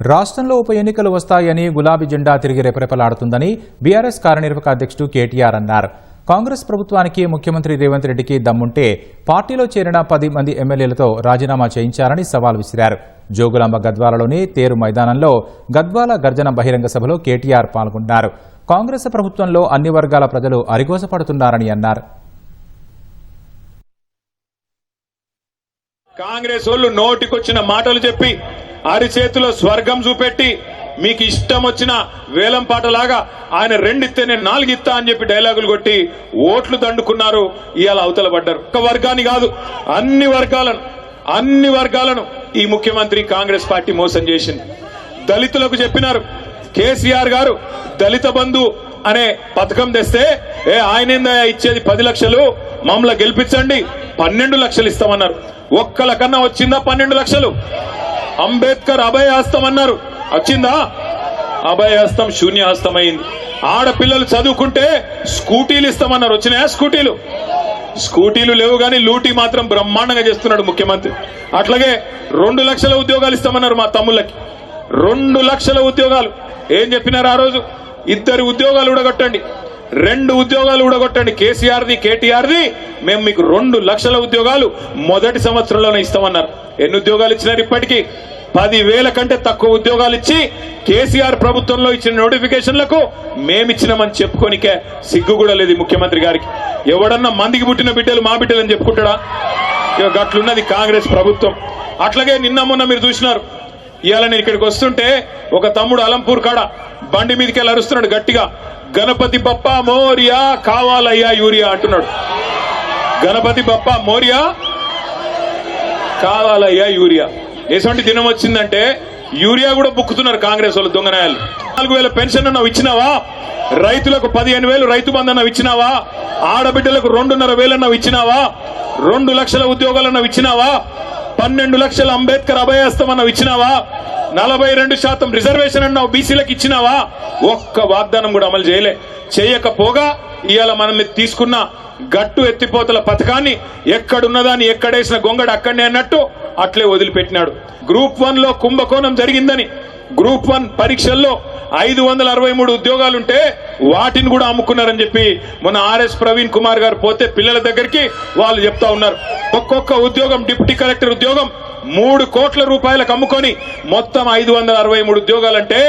రాష్ట్రంలో ఉప ఎన్నికలు వస్తాయని గులాబీ జెండా తిరిగి రెపరెపలాడుతుందని బీఆర్ఎస్ కార్యనిర్వాహక అధ్యక్షుడు కేటీఆర్ అన్నారు. కాంగ్రెస్ ప్రభుత్వానికి ముఖ్యమంత్రి రేవంత్ రెడ్డికి దమ్ముంటే పార్టీలో చేరిన పది మంది ఎమ్మెల్యేలతో రాజీనామా చేయించారని సవాల్ విసిరారు. జోగులాంబ గద్వాలలోని తేరు మైదానంలో గద్వాల గర్జన బహిరంగ సభలో కేటీఆర్ పాల్గొన్నారు. కాంగ్రెస్ ప్రభుత్వంలో అన్ని వర్గాల ప్రజలు అరిగోసపడుతున్నారని అన్నారు. కాంగ్రెస్ వాళ్ళు నోటికొచ్చిన మాటలు చెప్పి అరిచేతిలో స్వర్గం చూపెట్టి మీకు ఇష్టం వచ్చిన వేలం పాటలాగా ఆయన రెండిస్తే నేను నాలుగిత్తా అని చెప్పి డైలాగులు కొట్టి ఓట్లు దండుకున్నారు. ఇవాళ అవతల పడ్డారు. ఒక వర్గాన్ని కాదు అన్ని వర్గాలను అన్ని వర్గాలను ఈ ముఖ్యమంత్రి కాంగ్రెస్ పార్టీ మోసం చేసింది. దళితులకు చెప్పినారు కేసీఆర్ గారు దళిత బంధు అనే పథకం తెస్తే ఏ ఆయన ఇచ్చేది పది లక్షలు మమ్మల్ని గెలిపించండి పన్నెండు లక్షలు ఇస్తామన్నారు. ఒక్కల కన్నా వచ్చిందా పన్నెండు లక్షలు? అంబేద్కర్ అభయహస్తం అన్నారు. వచ్చిందా? అభయహస్తం శూన్యహస్తం అయింది ఆడపిల్లలు చదువుకుంటే స్కూటీలు ఇస్తామన్నారు. వచ్చినాయా స్కూటీలు? స్కూటీలు లేవు కానీ లూటీ మాత్రం బ్రహ్మాండంగా చేస్తున్నాడు ముఖ్యమంత్రి. అట్లాగే రెండు లక్షల ఉద్యోగాలు ఇస్తామన్నారు మా తమ్ముళ్ళకి. రెండు లక్షల ఉద్యోగాలు. ఏం చెప్పినారు ఆ రోజు? ఇద్దరు ఉద్యోగాలు ఊడగొట్టండి. రెండు ఉద్యోగాలు ఊడగొట్టండి. కేసీఆర్ది కేటీఆర్ది. మేము మీకు రెండు లక్షల ఉద్యోగాలు మొదటి సంవత్సరంలోనే ఇస్తామన్నారు. ఎన్ని ఉద్యోగాలు ఇచ్చినారు ఇప్పటికీ? పదివేల కంటే తక్కువ ఉద్యోగాలు ఇచ్చి కేసీఆర్ ప్రభుత్వంలో ఇచ్చిన నోటిఫికేషన్లకు మేమిచ్చినామని చెప్పుకోనికే సిగ్గు కూడా లేదు ముఖ్యమంత్రి గారికి. ఎవడన్నా మందికి పుట్టిన బిడ్డలు మా బిడ్డలు అని చెప్పుకుంటాడా? ఇక గట్లున్నది కాంగ్రెస్ ప్రభుత్వం. అట్లాగే నిన్న మొన్న మీరు చూసినారు. ఇవాళ నేను ఇక్కడికి వస్తుంటే ఒక తమ్ముడు అలంపూర్ కాడ బండి మీదకి వెళ్ళి అరుస్తున్నాడు గట్టిగా. గణపతి బప్ప మోరియా కావాలయ్యా యూరియా అంటున్నాడు. గణపతి బప్ప మోరియా కావాలయ్యా యూరియా. ఎటువంటి దినం వచ్చిందంటే యూరియా కూడా బుక్కుతున్నారు కాంగ్రెస్ వాళ్ళు దొంగనాయాలు. నాలుగు వేల పెన్షన్ అన్నావు ఇచ్చినావా? రైతులకు పదిహేను వేలు రైతు బంధు అన్నావు ఇచ్చినావా? ఆడబిడ్డలకు రెండున్నర వేలు అన్నావు ఇచ్చినావా? రెండు లక్షల ఉద్యోగాలు అన్నావు ఇచ్చినావా? పన్నెండు లక్షల అంబేద్కర్ అభయాస్తం అన్నావు ఇచ్చినావా? నలభై రెండు శాతం రిజర్వేషన్ అన్నావు బీసీలకు ఇచ్చినావా? ఒక్క వాగ్దానం కూడా అమలు చేయలే. చేయకపోగా ఇవాళ మనం తీసుకున్న గట్టు ఎత్తిపోతల పథకాన్ని ఎక్కడున్నదాన్ని ఎక్కడేసిన గొంగడు అక్కడనే అన్నట్టు అట్లే వదిలిపెట్టినాడు. గ్రూప్ వన్లో కుంభకోణం జరిగిందని గ్రూప్ వన్ పరీక్షల్లో ఐదు వందల అరవై మూడు ఉద్యోగాలుంటే వాటిని కూడా అమ్ముకున్నారని చెప్పి మొన్న ఆర్ఎస్ ప్రవీణ్ కుమార్ గారు పోతే పిల్లల దగ్గరికి వాళ్ళు చెప్తా ఉన్నారు. ఒక్కొక్క ఉద్యోగం డిప్యూటీ కలెక్టర్ ఉద్యోగం మూడు కోట్ల రూపాయలకు అమ్ముకొని మొత్తం ఐదు వందల అరవై మూడు ఉద్యోగాలంటే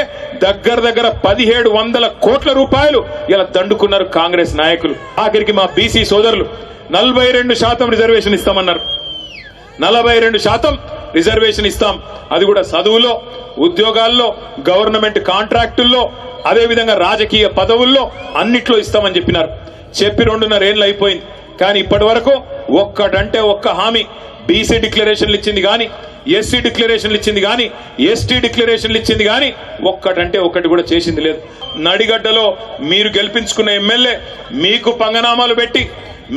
దగ్గర దగ్గర పదిహేడు వందల కోట్ల రూపాయలు ఇలా దండుకున్నారు కాంగ్రెస్ నాయకులు. ఆఖరికి మా బీసీ సోదరులు నలభై రెండు శాతం రిజర్వేషన్ ఇస్తామన్నారు. నలభై రెండు శాతం రిజర్వేషన్ ఇస్తాం. అది కూడా చదువులో ఉద్యోగాల్లో గవర్నమెంట్ కాంట్రాక్టుల్లో అదేవిధంగా రాజకీయ పదవుల్లో అన్నిట్లో ఇస్తామని చెప్పినారు. చెప్పి రెండున్నర ఏళ్ళు అయిపోయింది. కానీ ఇప్పటి వరకు ఒక్కటంటే ఒక్క హామీ బీసీ డిక్లరేషన్లు ఇచ్చింది కానీ ఎస్సీ డిక్లరేషన్లు ఇచ్చింది కానీ ఎస్టీ డిక్లరేషన్లు ఇచ్చింది కానీ ఒక్కటంటే ఒక్కటి కూడా చేసింది లేదు. నడిగడ్డలో మీరు గెలిపించుకున్న ఎమ్మెల్యే మీకు పంగనామాలు పెట్టి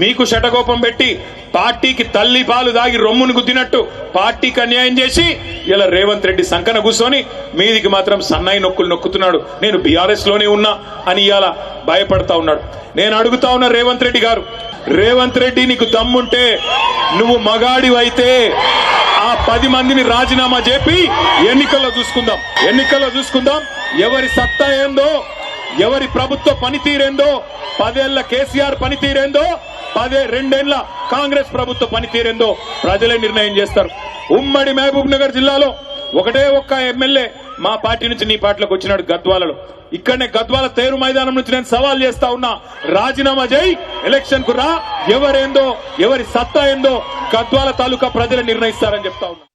మీకు శటకోపం పెట్టి పార్టీకి తల్లి పాలు దాగి రొమ్మును గుద్దినట్టు పార్టీకి అన్యాయం చేసి ఇలా రేవంత్ రెడ్డి సంకన కూర్చొని మీదికి మాత్రం సన్నాయి నొక్కులు నొక్కుతున్నాడు. నేను బీఆర్ఎస్లోనే ఉన్నా అని ఇలా భయపడతా ఉన్నాడు. నేను అడుగుతా ఉన్నా రేవంత్ రెడ్డి గారు రేవంత్ రెడ్డి నీకు దమ్ముంటే నువ్వు మగాడివైతే ఆ పది మందిని రాజీనామా చేపి ఎన్నికల్లో చూసుకుందాం. ఎన్నికల్లో చూసుకుందాం. ఎవరి సత్తా ఏందో ఎవరి ప్రభుత్వ పనితీరేందో పదేళ్ళ కేసీఆర్ పనితీరేందో పదే రెండేళ్ళ కాంగ్రెస్ ప్రభుత్వ పనితీరేందో ప్రజలే నిర్ణయం చేస్తారు. ఉమ్మడి మహబూబ్ నగర్ జిల్లాలో ఒకటే ఒక్క ఎమ్మెల్యే మా పార్టీ నుంచి నీ పార్టీలోకి వచ్చినాడు గద్వాలలో. ఇక్కడనే గద్వాల తేరు మైదానం నుంచి నేను సవాల్ చేస్తా ఉన్నా. రాజీనామా చేయి ఎలక్షన్కు రా. ఎవరేందో ఎవరి సత్తా ఏందో గద్వాల తాలూకా ప్రజలు నిర్ణయిస్తారని చెప్తా ఉన్నా.